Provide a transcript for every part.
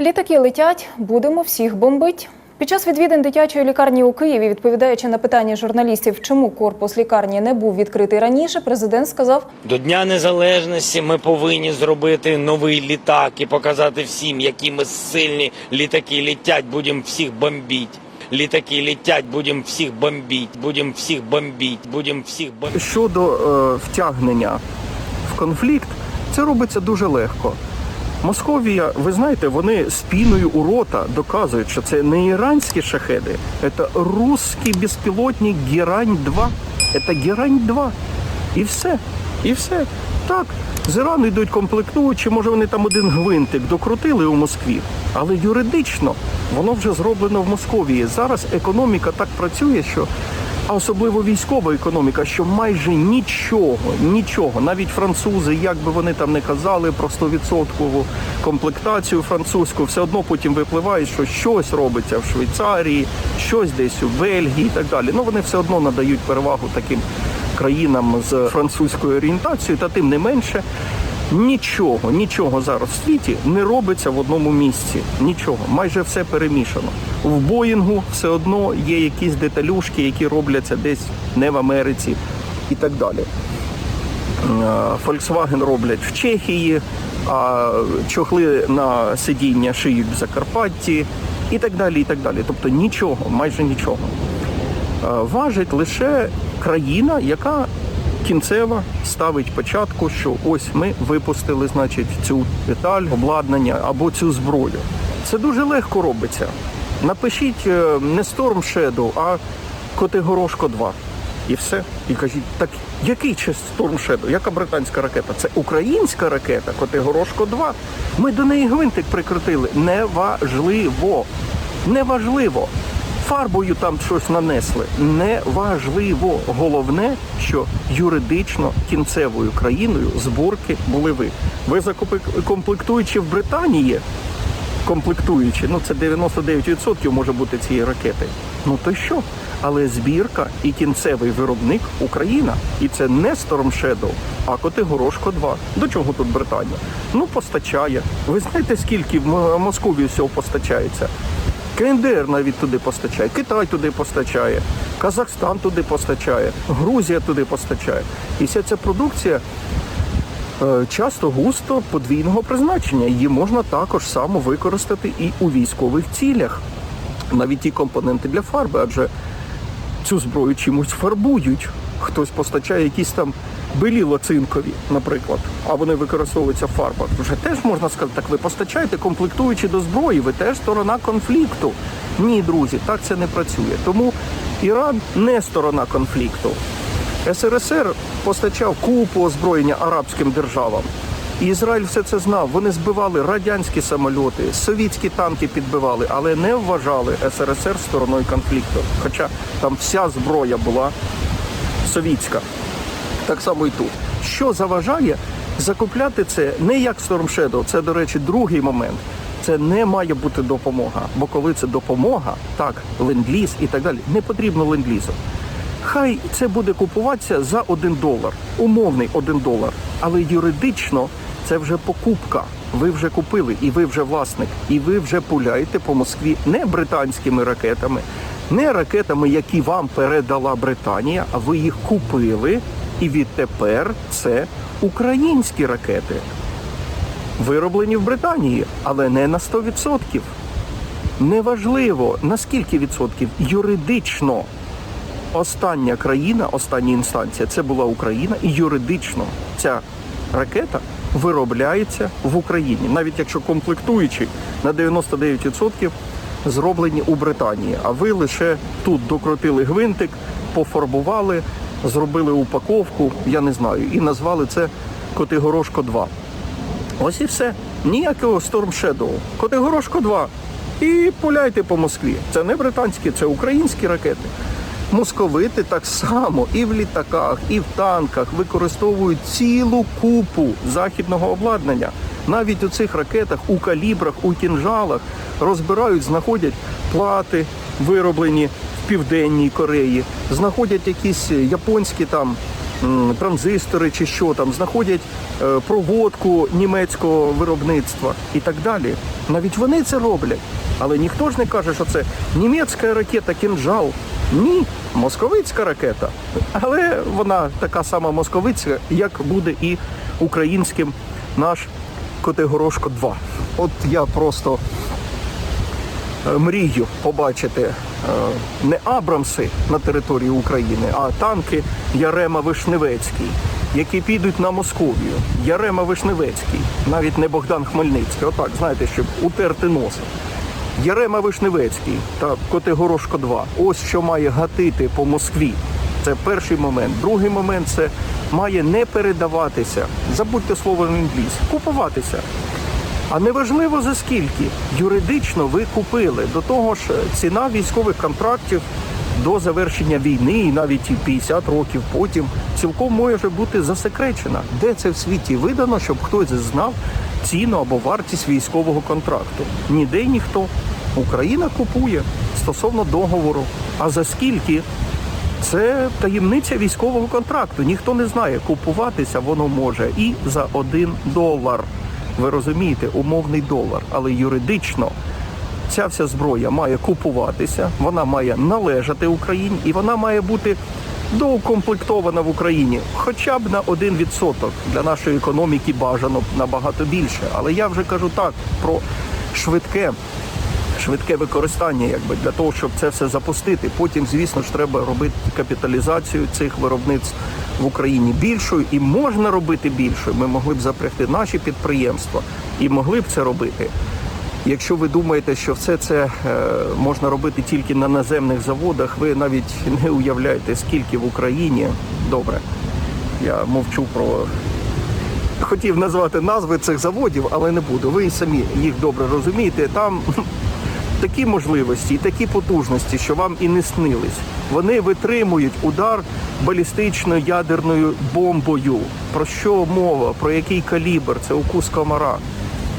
Літаки летять, будемо всіх бомбить. Під час відвідин дитячої лікарні у Києві, відповідаючи на питання журналістів, чому корпус лікарні не був відкритий раніше, президент сказав: До Дня Незалежності ми повинні зробити новий літак і показати всім, які ми сильні. Літаки літять, будемо всіх бомбити. Літаки літять, будемо всіх бомбити, будемо всіх бомбити, будемо всіх бомбити. Щодо е, втягнення в конфлікт, це робиться дуже легко. Московія, ви знаєте, вони з піною у рота доказують, що це не іранські шахеди, це русський безпілотник Герань-2. Це Герань-2. І все. І все. Так, з Ірану йдуть комплектуючі, може вони там один гвинтик докрутили у Москві, але юридично воно вже зроблено в Московії. Зараз економіка так працює, що а особливо військова економіка, що майже нічого, нічого, навіть французи, як би вони там не казали про 100% комплектацію французьку, все одно потім випливає, що щось робиться в Швейцарії, щось десь у Бельгії і так далі. Ну вони все одно надають перевагу таким країнам з французькою орієнтацією, та тим не менше. Нічого, нічого зараз в світі не робиться в одному місці. Нічого, майже все перемішано. В Боїнгу все одно є якісь деталюшки, які робляться десь не в Америці і так далі. Е, Volkswagen роблять в Чехії, а чохли на сидіння шиють в Закарпатті і так далі. і так далі. Тобто нічого, майже нічого. Е, Важить лише країна, яка кінцева ставить початку, що ось ми випустили, значить, цю деталь, обладнання або цю зброю. Це дуже легко робиться. Напишіть е, не Storm Shadow, а Котигорошко 2. І все. І кажіть, так який ще Storm Shadow? Яка британська ракета? Це українська ракета, Котигорошко 2. Ми до неї гвинтик прикрутили. Неважливо. Неважливо. Фарбою там щось нанесли. Неважливо. Головне, що юридично кінцевою країною зборки були ви. Ви комплектуючи в Британії, комплектуючи, ну це 99% може бути цієї ракети. Ну то що? Але збірка і кінцевий виробник Україна. І це не Storm Shadow, а Котигорошко 2. До чого тут Британія? Ну, постачає. Ви знаєте, скільки в М- Московії всього постачається? КНДР навіть туди постачає, Китай туди постачає, Казахстан туди постачає, Грузія туди постачає. І вся ця продукція е, часто густо подвійного призначення. Її можна також само використати і у військових цілях. Навіть ті компоненти для фарби, адже цю зброю чимось фарбують. Хтось постачає якісь там беліло цинкові, наприклад, а вони використовуються в фарбах. Вже теж можна сказати, так ви постачаєте комплектуючи до зброї, ви теж сторона конфлікту. Ні, друзі, так це не працює. Тому Іран не сторона конфлікту. СРСР постачав купу озброєння арабським державам. І Ізраїль все це знав. Вони збивали радянські самольоти, совітські танки підбивали, але не вважали СРСР стороною конфлікту. Хоча там вся зброя була совітська. Так само і тут. Що заважає закупляти це не як Storm Shadow, це, до речі, другий момент. Це не має бути допомога. Бо коли це допомога, так, ленд-ліз і так далі, не потрібно ленд-лізу. Хай це буде купуватися за один долар, умовний один долар. Але юридично це вже покупка. Ви вже купили, і ви вже власник, і ви вже пуляєте по Москві не британськими ракетами, не ракетами, які вам передала Британія, а ви їх купили, і відтепер це українські ракети, вироблені в Британії, але не на 100%. Неважливо на скільки відсотків юридично остання країна, остання інстанція це була Україна, і юридично ця ракета виробляється в Україні, навіть якщо комплектуючі на 99% зроблені у Британії. А ви лише тут докрутили гвинтик, пофарбували, зробили упаковку, я не знаю, і назвали це Котигорошко 2. Ось і все. Ніякого Storm Shadow. Котигорошко 2. І пуляйте по Москві. Це не британські, це українські ракети. Московити так само і в літаках, і в танках використовують цілу купу західного обладнання. Навіть у цих ракетах, у калібрах, у кінжалах розбирають, знаходять плати, вироблені Південній Кореї, знаходять якісь японські там транзистори чи що там, знаходять е, проводку німецького виробництва і так далі. Навіть вони це роблять. Але ніхто ж не каже, що це німецька ракета кінжал. Ні, московицька ракета. Але вона така сама московицька, як буде і українським наш Котигорошко 2. От я просто е, мрію побачити е, не Абрамси на території України, а танки Ярема Вишневецький, які підуть на Московію. Ярема Вишневецький, навіть не Богдан Хмельницький. Отак, знаєте, щоб утерти носа. Ярема Вишневецький та Котигорошко 2. Ось що має гатити по Москві. Це перший момент. Другий момент це має не передаватися. Забудьте слово інгліз, купуватися. А неважливо за скільки юридично ви купили. До того ж, ціна військових контрактів до завершення війни і навіть 50 років потім цілком може бути засекречена. Де це в світі видано, щоб хтось знав ціну або вартість військового контракту? Ніде ніхто. Україна купує стосовно договору. А за скільки? Це таємниця військового контракту. Ніхто не знає, купуватися воно може і за один долар. Ви розумієте, умовний долар. Але юридично ця вся зброя має купуватися, вона має належати Україні і вона має бути доукомплектована в Україні хоча б на 1%. Для нашої економіки бажано набагато більше. Але я вже кажу так про швидке швидке використання, якби для того, щоб це все запустити. Потім, звісно ж, треба робити капіталізацію цих виробництв в Україні більшою і можна робити більшою. Ми могли б запрягти наші підприємства і могли б це робити. Якщо ви думаєте, що все це е, можна робити тільки на наземних заводах, ви навіть не уявляєте, скільки в Україні добре. Я мовчу про хотів назвати назви цих заводів, але не буду. Ви самі їх добре розумієте. Там такі можливості і такі потужності, що вам і не снились. Вони витримують удар балістичною ядерною бомбою. Про що мова? Про який калібр? Це укус комара.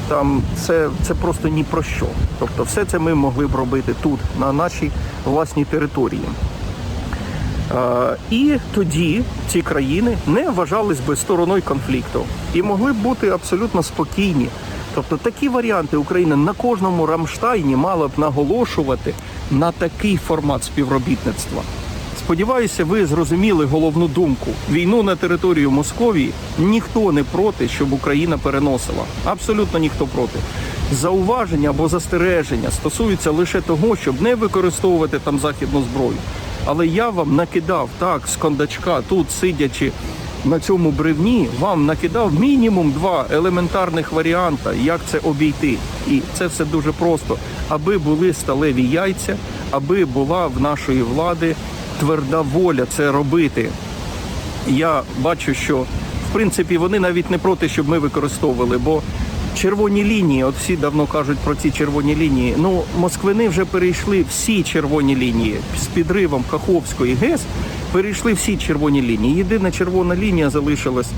Там це, це просто ні про що. Тобто, все це ми могли б робити тут, на нашій власній території. Е, І тоді ці країни не вважались би стороною конфлікту і могли б бути абсолютно спокійні. Тобто такі варіанти Україна на кожному Рамштайні мала б наголошувати на такий формат співробітництва. Сподіваюся, ви зрозуміли головну думку. Війну на територію Московії ніхто не проти, щоб Україна переносила. Абсолютно ніхто проти. Зауваження або застереження стосуються лише того, щоб не використовувати там західну зброю. Але я вам накидав так з кондачка, тут сидячи на цьому бревні, вам накидав мінімум два елементарних варіанти, як це обійти. І це все дуже просто, аби були сталеві яйця, аби була в нашої влади тверда воля це робити. Я бачу, що в принципі вони навіть не проти, щоб ми використовували, бо червоні лінії, от всі давно кажуть про ці червоні лінії. Ну, москвини вже перейшли всі червоні лінії з підривом Каховської ГЕС. Перейшли всі червоні лінії. Єдина червона лінія залишилась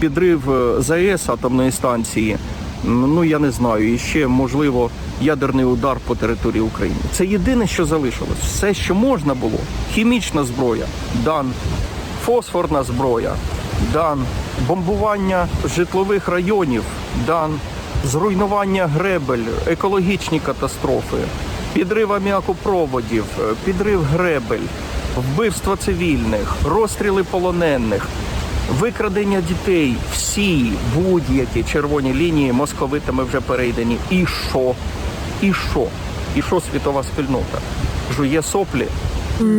підрив е, ЗАЕС атомної станції. Ну я не знаю, і ще можливо ядерний удар по території України. Це єдине, що залишилось. Все, що можна було, хімічна зброя, дан, фосфорна зброя, дан, бомбування житлових районів, дан, зруйнування гребель, екологічні катастрофи, підрив аміакопроводів, е, підрив гребель, вбивства цивільних, розстріли полонених. Викрадення дітей, всі будь-які червоні лінії московитами вже перейдені. І що? І що? І що світова спільнота? Жує соплі.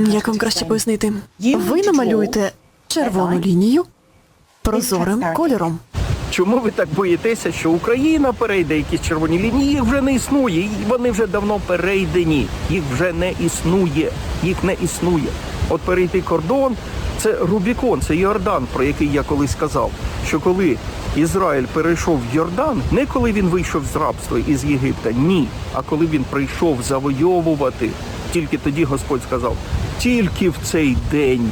Як вам краще пояснити? Ви намалюєте червону лінію прозорим кольором. Чому ви так боїтеся, що Україна перейде якісь червоні лінії? Їх вже не існує. і Вони вже давно перейдені. Їх вже не існує. Їх не існує. От перейти кордон це Рубікон, це Йордан, про який я колись сказав. Що коли Ізраїль перейшов в Йордан, не коли він вийшов з рабства із Єгипта, ні. А коли він прийшов завойовувати, тільки тоді Господь сказав: тільки в цей день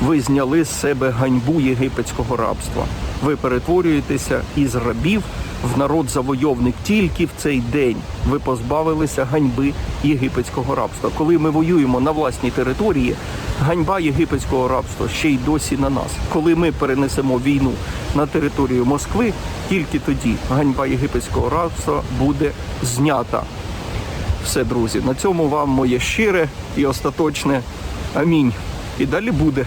ви зняли з себе ганьбу єгипетського рабства. Ви перетворюєтеся із рабів в народ-завойовник тільки в цей день. Ви позбавилися ганьби єгипетського рабства. Коли ми воюємо на власній території, ганьба єгипетського рабства ще й досі на нас. Коли ми перенесемо війну на територію Москви, тільки тоді ганьба єгипетського рабства буде знята. Все, друзі, на цьому вам моє щире і остаточне амінь. І далі буде.